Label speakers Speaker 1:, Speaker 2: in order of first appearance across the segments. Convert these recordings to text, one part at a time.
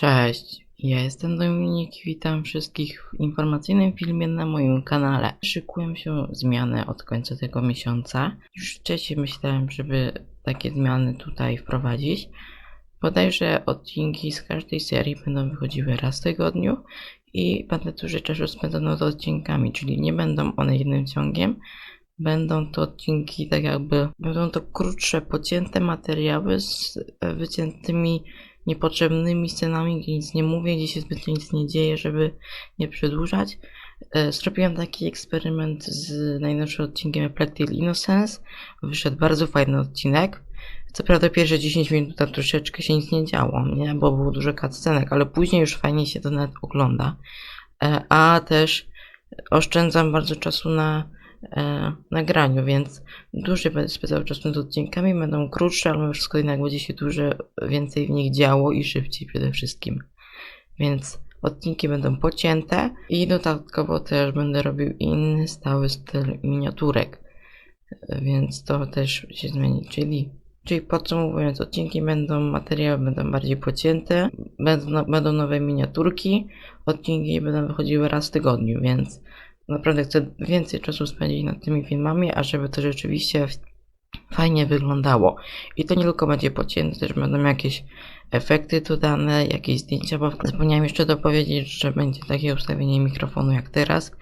Speaker 1: Cześć, ja jestem Dominik, witam wszystkich w informacyjnym filmie na moim kanale. Szykują się zmiany od końca tego miesiąca. Już wcześniej myślałem, żeby takie zmiany tutaj wprowadzić. Bodajże odcinki z każdej serii będą wychodziły raz w tygodniu i będę dużo czasu spędzał nad odcinkami, czyli nie będą one jednym ciągiem. Będą to odcinki tak jakby, będą to krótsze, pocięte materiały z wyciętymi niepotrzebnymi scenami, gdzie nic nie mówię, gdzie się zbytnio nic nie dzieje, żeby nie przedłużać. E, Zrobiłem taki eksperyment z najnowszym odcinkiem Eplectic Innocence. Wyszedł bardzo fajny odcinek. Co prawda pierwsze 10 minut tam troszeczkę się nic nie działo, nie? Bo było dużo cutscenek, ale później już fajnie się to nawet ogląda. E, A też oszczędzam bardzo czasu na e, nagraniu, więc dłużej będę spędzał czas nad odcinkami, będą krótsze, ale wszystko jednak będzie się dużo więcej w nich działo i szybciej przede wszystkim. Więc odcinki będą pocięte i dodatkowo też będę robił inny stały styl miniaturek, więc to też się zmieni, czyli Czyli podsumowując, odcinki będą, materiały będą bardziej pocięte, będą, będą nowe miniaturki, odcinki będą wychodziły raz w tygodniu, więc naprawdę chcę więcej czasu spędzić nad tymi filmami, a żeby to rzeczywiście fajnie wyglądało. I to nie tylko będzie pocięte, też będą jakieś efekty dodane, jakieś zdjęcia, bo zapomniałem jeszcze dopowiedzieć, że będzie takie ustawienie mikrofonu jak teraz,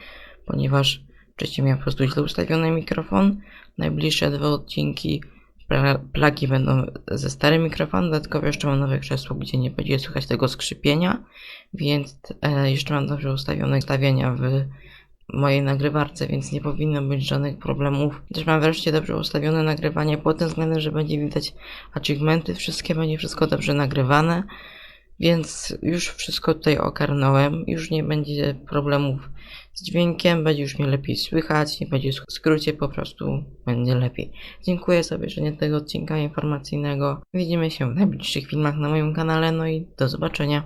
Speaker 1: ponieważ wcześniej miałem po prostu źle ustawiony mikrofon. Najbliższe dwa odcinki pla- plagi będą ze starym mikrofonem, dodatkowo jeszcze mam nowe krzesło, gdzie nie będzie słychać tego skrzypienia, więc e, jeszcze mam dobrze ustawione ustawienia w mojej nagrywarce, więc nie powinno być żadnych problemów. Też mam wreszcie dobrze ustawione nagrywanie pod tym względem, że będzie widać achievementy, wszystkie będzie wszystko dobrze nagrywane, więc już wszystko tutaj ogarnąłem, już nie będzie problemów z dźwiękiem, będzie już mnie lepiej słychać, nie będzie w skrócie, po prostu będzie lepiej. Dziękuję za obejrzenie tego odcinka informacyjnego. Widzimy się w najbliższych filmach na moim kanale, no i do zobaczenia.